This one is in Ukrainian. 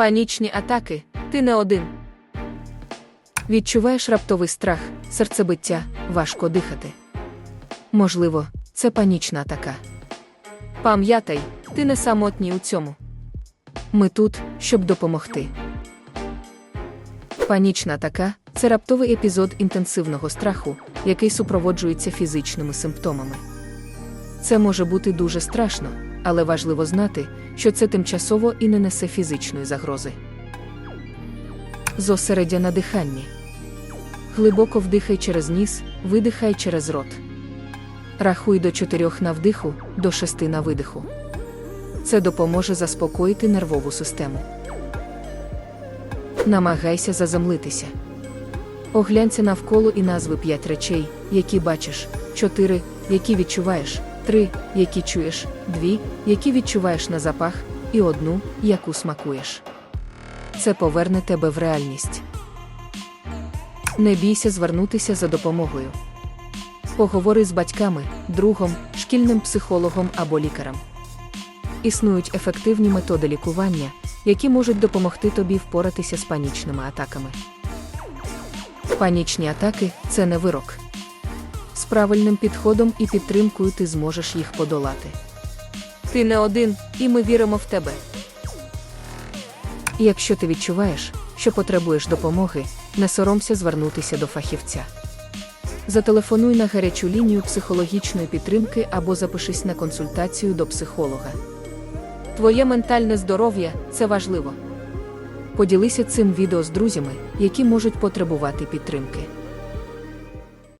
Панічні атаки, ти не один. Відчуваєш раптовий страх, серцебиття, важко дихати. Можливо, це панічна атака. Пам'ятай, ти не самотній у цьому. Ми тут, щоб допомогти. Панічна атака це раптовий епізод інтенсивного страху, який супроводжується фізичними симптомами. Це може бути дуже страшно, але важливо знати, що це тимчасово і не несе фізичної загрози. Зосередя на диханні. Глибоко вдихай через ніс, видихай через рот. Рахуй до чотирьох на вдиху, до шести на видиху. Це допоможе заспокоїти нервову систему. Намагайся заземлитися. Оглянься навколо і назви п'ять речей, які бачиш, чотири, які відчуваєш, три, які чуєш, дві, які відчуваєш на запах, і одну, яку смакуєш. Це поверне тебе в реальність. Не бійся звернутися за допомогою. Поговори з батьками, другом, шкільним психологом або лікарем. Існують ефективні методи лікування, які можуть допомогти тобі впоратися з панічними атаками. Панічні атаки це не вирок. З правильним підходом і підтримкою ти зможеш їх подолати. Ти не один, і ми віримо в тебе. І Якщо ти відчуваєш, що потребуєш допомоги, не соромся звернутися до фахівця. Зателефонуй на гарячу лінію психологічної підтримки або запишись на консультацію до психолога. Твоє ментальне здоров'я це важливо. Поділися цим відео з друзями, які можуть потребувати підтримки.